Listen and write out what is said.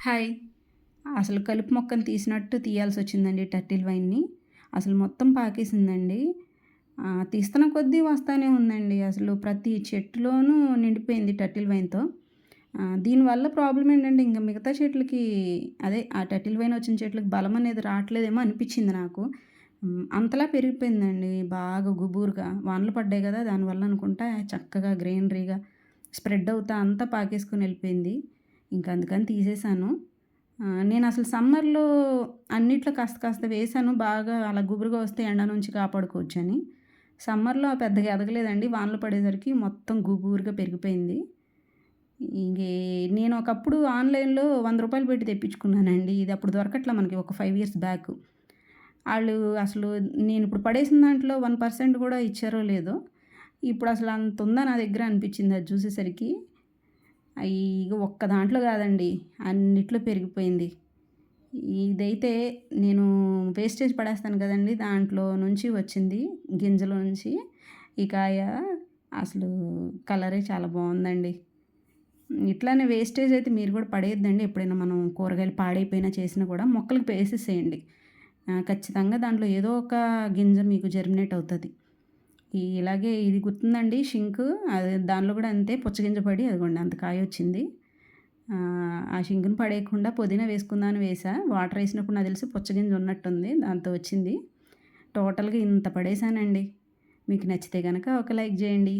Hi. అసలు కలుపు మొక్కను తీసినట్టు తీయాల్సి వచ్చిందండి టర్టిల్ వైన్ని. అసలు మొత్తం పాకేసిందండి. తీస్తున్న కొద్దీ వస్తానే ఉందండి. అసలు ప్రతి చెట్టులోనూ నిండిపోయింది టర్టిల్ వైన్తో. దీనివల్ల ప్రాబ్లం ఏంటంటే ఇంకా మిగతా చెట్లకి అదే ఆ టర్టిల్ వైన్ వచ్చిన చెట్లకి బలం అనేది రావట్లేదేమో అనిపించింది నాకు. అంతలా పెరిగిపోయిందండి. బాగా గుబూరుగా వానలు పడ్డాయి కదా దానివల్ల అనుకుంటా చక్కగా గ్రీనరీగా స్ప్రెడ్ అవుతా అంతా పాకేసుకొని వెళ్ళిపోయింది. ఇంకా అందుకని తీసేసాను నేను అసలు సమ్మర్లో అన్నిట్లో కాస్త కాస్త వేసాను బాగా అలా గుబురుగా వస్తే ఎండ నుంచి కాపాడుకోవచ్చు అని సమ్మర్లో పెద్దగా ఎదగలేదండి. వానలు పడేసరికి మొత్తం గుబూరుగా పెరిగిపోయింది. ఇంకే నేను ఒకప్పుడు ఆన్లైన్లో వంద రూపాయలు పెట్టి తెప్పించుకున్నానండి. ఇది అప్పుడు దొరకట్లా మనకి ఒక ఫైవ్ ఇయర్స్ బ్యాక్. వాళ్ళు అసలు నేను ఇప్పుడు పడేసిన దాంట్లో వన్ పర్సెంట్ కూడా ఇచ్చారో లేదో ఇప్పుడు అసలు అంత ఉందా నా దగ్గర అనిపించింది అది చూసేసరికి. ఇక ఒక్క దాంట్లో కాదండి అన్నిట్లో పెరిగిపోయింది. ఇదైతే నేను వేస్టేజ్ పడేస్తాను కదండి దాంట్లో నుంచి వచ్చింది గింజల నుంచి. ఈ కాయ అసలు కలరే చాలా బాగుందండి. ఇట్లానే వేస్టేజ్ అయితే మీరు కూడా పడేయద్దండి ఎప్పుడైనా మనం కూరగాయలు పాడైపోయినా చేసినా కూడా మొక్కలకు వేసేసేయండి. ఖచ్చితంగా దాంట్లో ఏదో ఒక గింజ మీకు జర్మినేట్ అవుతుంది. ఈ ఇలాగే ఇది గుర్తుందండి షింక్. అది దానిలో కూడా అంతే పుచ్చగింజ పడి అదిగోండి అంత కాయ వచ్చింది ఆ, ఆ షింకుని పడేయకుండా పుదీనా వేసుకుందామని వేసా. వాటర్ వేసినప్పుడు నాకు తెలిసి పుచ్చగింజ ఉన్నట్టుంది దాంతో వచ్చింది. టోటల్గా ఇంత పడేసానండి. మీకు నచ్చితే కనుక ఒక లైక్ చేయండి.